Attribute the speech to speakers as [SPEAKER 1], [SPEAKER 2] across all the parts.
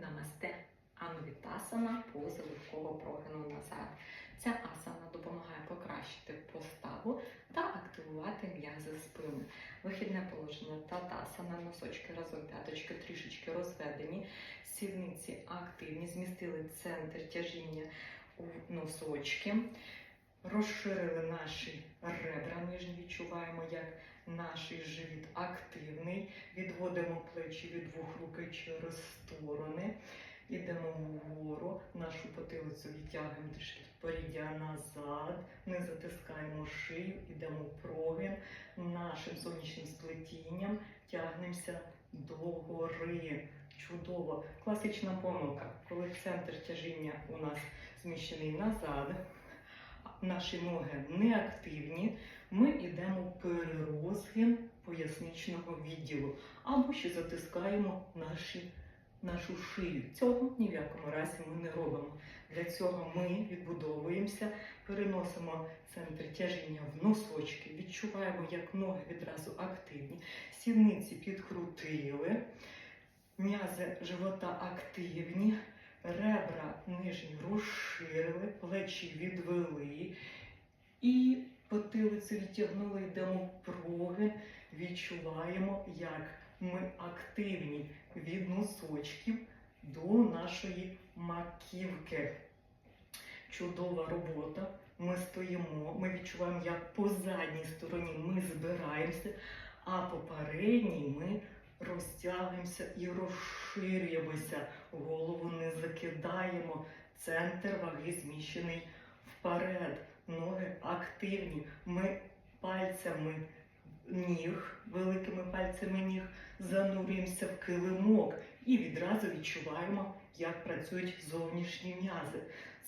[SPEAKER 1] Намасте. Анвітасана поза легкого прогину назад. Ця асана допомагає покращити поставу та активувати м'язи спини. Вихідне положення татасана, носочки разом п'яточки трішечки розведені, сідниці активні, змістили центр тяжіння у носочки, розширили наші ребра нижні, відчуваємо, як наш живіт активний. Відводимо плечі від двох руки через сторони. Ідемо вгору, нашу потилицю відтягуємо трішки поріддя назад, не затискаємо шию, ідемо в прогин, нашим зовнішнім сплетінням тягнемося догори. Чудово. Класична помилка, коли центр тяжіння у нас зміщений назад, наші ноги не активні, ми йдемо в перерозгин поясничного відділу або ще затискаємо наші нашу шию. Цього ні в якому разі ми не робимо. Для цього ми відбудовуємося, переносимо центр тяжіння в носочки, відчуваємо, як ноги відразу активні, сідниці підкрутили, м'язи живота активні, нижні розширили, плечі відвели і потилицю відтягнули, йдемо в проги, відчуваємо, як ми активні від носочків до нашої маківки. Чудова робота. Ми стоїмо, ми відчуваємо, як по задній стороні ми збираємося, а по передній ми розтягуємося і розширюємося. Голову не закидаємо. Центр ваги зміщений вперед. Ноги активні. Ми пальцями ніг, великими пальцями ніг занурюємося в килимок і відразу відчуваємо, як працюють зовнішні м'язи.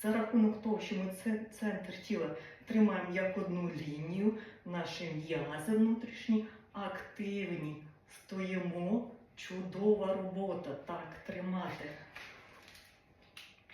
[SPEAKER 1] За рахунок того, що ми центр тіла тримаємо як одну лінію, наші м'язи внутрішні активні. Стоїмо, чудова робота. Так, тримати.